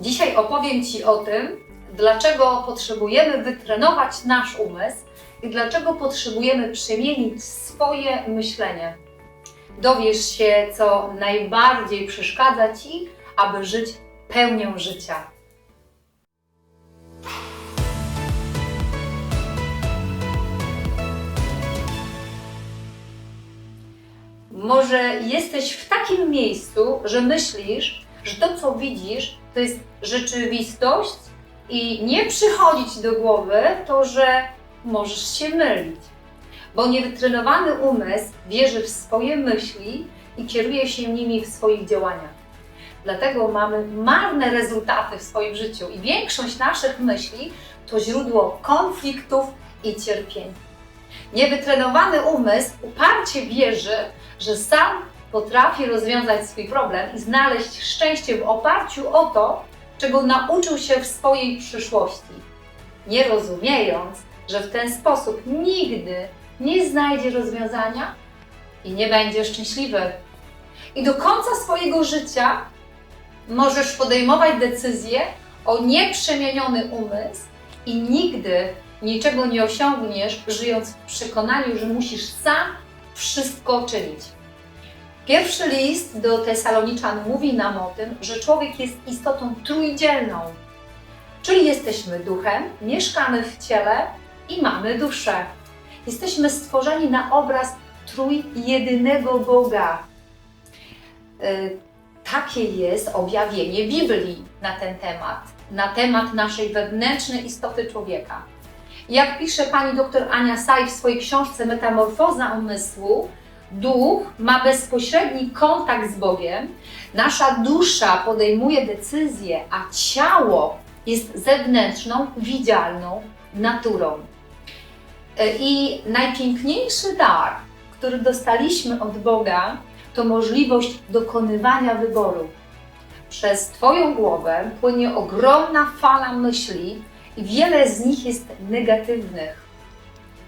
Dzisiaj opowiem Ci o tym, dlaczego potrzebujemy wytrenować nasz umysł i dlaczego potrzebujemy przemienić swoje myślenie. Dowiesz się, co najbardziej przeszkadza Ci, aby żyć pełnią życia. Może jesteś w takim miejscu, że myślisz, że to, co widzisz, to jest rzeczywistość i nie przychodzi Ci do głowy to, że możesz się mylić. Bo niewytrenowany umysł wierzy w swoje myśli i kieruje się nimi w swoich działaniach. Dlatego mamy marne rezultaty w swoim życiu i większość naszych myśli to źródło konfliktów i cierpień. Niewytrenowany umysł uparcie wierzy, że sam potrafi rozwiązać swój problem i znaleźć szczęście w oparciu o to, czego nauczył się w swojej przyszłości, nie rozumiejąc, że w ten sposób nigdy nie znajdzie rozwiązania i nie będzie szczęśliwy. I do końca swojego życia możesz podejmować decyzje o nieprzemieniony umysł i nigdy niczego nie osiągniesz, żyjąc w przekonaniu, że musisz sam wszystko czynić. Pierwszy list do Tesaloniczan mówi nam o tym, że człowiek jest istotą trójdzielną, czyli jesteśmy duchem, mieszkamy w ciele i mamy duszę. Jesteśmy stworzeni na obraz trójjedynego Boga. Y, Takie jest objawienie Biblii na ten temat, na temat naszej wewnętrznej istoty człowieka. Jak pisze pani dr Ania Saj w swojej książce Metamorfoza umysłu, duch ma bezpośredni kontakt z Bogiem, nasza dusza podejmuje decyzje, a ciało jest zewnętrzną, widzialną naturą. E, I najpiękniejszy dar, który dostaliśmy od Boga, to możliwość dokonywania wyboru. Przez Twoją głowę płynie ogromna fala myśli i wiele z nich jest negatywnych.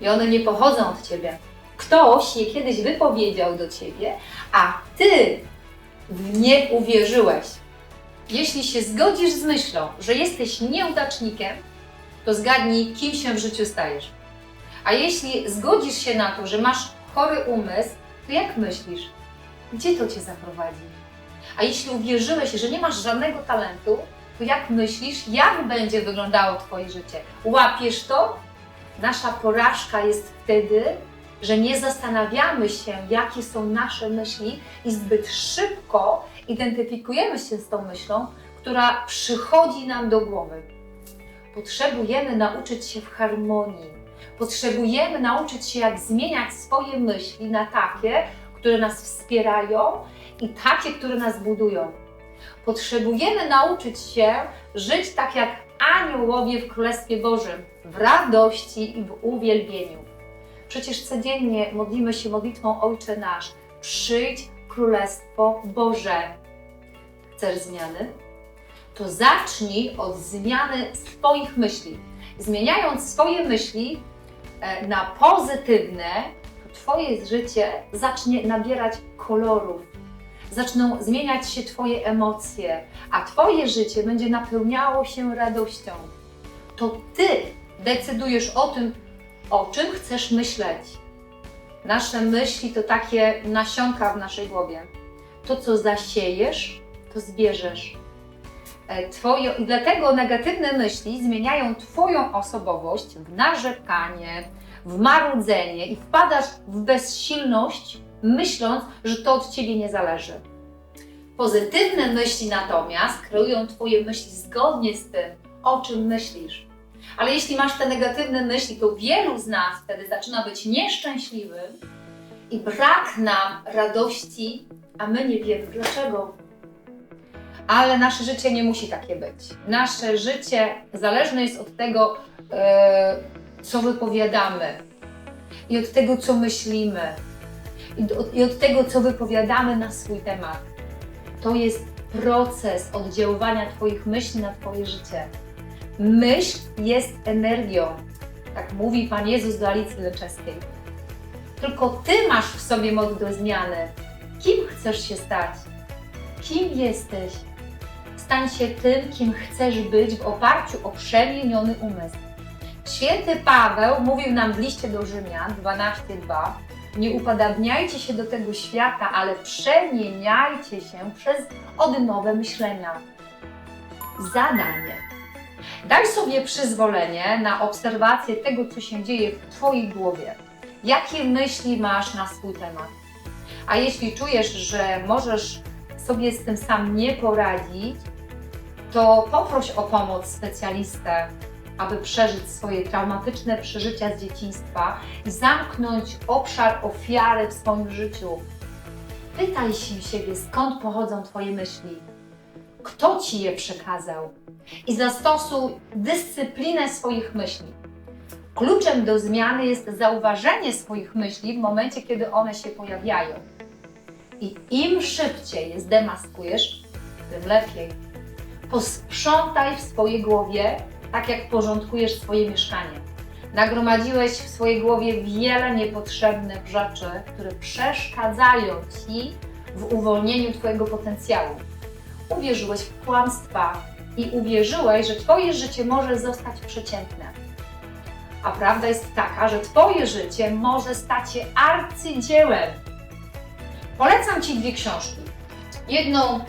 I one nie pochodzą od Ciebie. Ktoś je kiedyś wypowiedział do Ciebie, a Ty w nie uwierzyłeś. Jeśli się zgodzisz z myślą, że jesteś nieudacznikiem, to zgadnij, kim się w życiu stajesz. A jeśli zgodzisz się na to, że masz chory umysł, to jak myślisz? Gdzie to Cię zaprowadzi? A jeśli uwierzyłeś, że nie masz żadnego talentu, to jak myślisz, jak będzie wyglądało Twoje życie? Łapiesz to? Nasza porażka jest wtedy, że nie zastanawiamy się, jakie są nasze myśli i zbyt szybko identyfikujemy się z tą myślą, która przychodzi nam do głowy. Potrzebujemy nauczyć się w harmonii. Potrzebujemy nauczyć się, jak zmieniać swoje myśli na takie, które nas wspierają i takie, które nas budują. Potrzebujemy nauczyć się żyć tak jak aniołowie w Królestwie Bożym, w radości i w uwielbieniu. Przecież codziennie modlimy się modlitwą Ojcze Nasz. Przyjdź Królestwo Boże. Chcesz zmiany? To zacznij od zmiany swoich myśli. Zmieniając swoje myśli e, na pozytywne, to Twoje życie zacznie nabierać kolorów. Zaczną zmieniać się Twoje emocje, a Twoje życie będzie napełniało się radością. To Ty decydujesz o tym, o czym chcesz myśleć. Nasze myśli to takie nasionka w naszej głowie. To, co zasiejesz, to zbierzesz. E, Twoje, I dlatego negatywne myśli zmieniają Twoją osobowość w narzekanie, w marudzenie i wpadasz w bezsilność, myśląc, że to od Ciebie nie zależy. Pozytywne myśli natomiast kreują Twoje myśli zgodnie z tym, o czym myślisz. Ale jeśli masz te negatywne myśli, to wielu z nas wtedy zaczyna być nieszczęśliwym i brak nam radości, a my nie wiemy dlaczego. Ale nasze życie nie musi takie być. Nasze życie zależne jest od tego, e, co wypowiadamy i od tego, co myślimy i, od tego, co wypowiadamy na swój temat. To jest proces oddziaływania Twoich myśli na Twoje życie. Myśl jest energią. Tak mówi Pan Jezus do Alicji Leczeskiej. Tylko Ty masz w sobie moc do zmiany. Kim chcesz się stać? Kim jesteś? Stań się tym, kim chcesz być w oparciu o przemieniony umysł. Święty Paweł mówił nam w liście do Rzymian 12:2 Nie upadabniajcie się do tego świata, ale przemieniajcie się przez odnowę myślenia. Zadanie. Daj sobie przyzwolenie na obserwację tego, co się dzieje w Twojej głowie. Jakie myśli masz na swój temat? A jeśli czujesz, że możesz sobie z tym sam nie poradzić, to poproś o pomoc specjalistę, aby przeżyć swoje traumatyczne przeżycia z dzieciństwa i zamknąć obszar ofiary w swoim życiu. Pytaj się siebie, skąd pochodzą Twoje myśli, kto Ci je przekazał i zastosuj dyscyplinę swoich myśli. Kluczem do zmiany jest zauważenie swoich myśli w momencie, kiedy one się pojawiają. I im szybciej je zdemaskujesz, tym lepiej. Posprzątaj w swojej głowie, tak jak porządkujesz swoje mieszkanie. Nagromadziłeś w swojej głowie wiele niepotrzebnych rzeczy, które przeszkadzają ci w uwolnieniu Twojego potencjału. Uwierzyłeś w kłamstwa i uwierzyłeś, że Twoje życie może zostać przeciętne. A prawda jest taka, że Twoje życie może stać się arcydziełem. Polecam Ci dwie książki. Jedną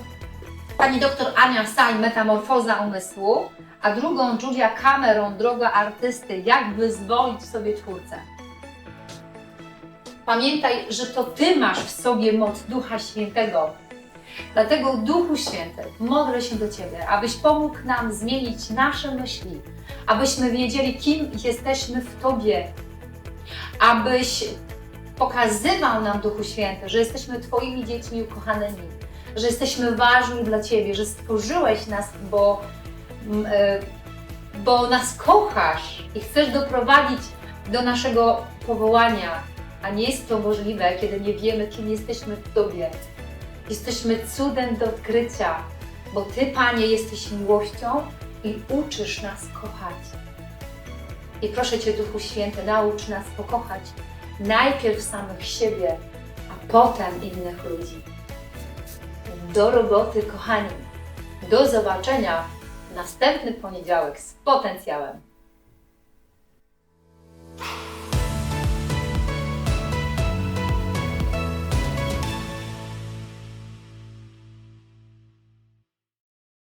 pani doktor Ania Saj, Metamorfoza umysłu, a drugą Julia Cameron, Droga artysty, jak wyzwolić sobie twórcę. Pamiętaj, że to Ty masz w sobie moc Ducha Świętego. Dlatego Duchu Święty, modlę się do Ciebie, abyś pomógł nam zmienić nasze myśli, abyśmy wiedzieli, kim jesteśmy w Tobie, abyś pokazywał nam Duchu Święty, że jesteśmy Twoimi dziećmi ukochanymi, że jesteśmy ważni dla Ciebie, że stworzyłeś nas, bo, m, e, bo nas kochasz i chcesz doprowadzić do naszego powołania, a nie jest to możliwe, kiedy nie wiemy, kim jesteśmy w Tobie. Jesteśmy cudem do odkrycia, bo Ty, Panie, jesteś miłością i uczysz nas kochać. I proszę Cię, Duchu Święty, naucz nas pokochać najpierw samych siebie, a potem innych ludzi. Do roboty, kochani. Do zobaczenia w następny poniedziałek z potencjałem.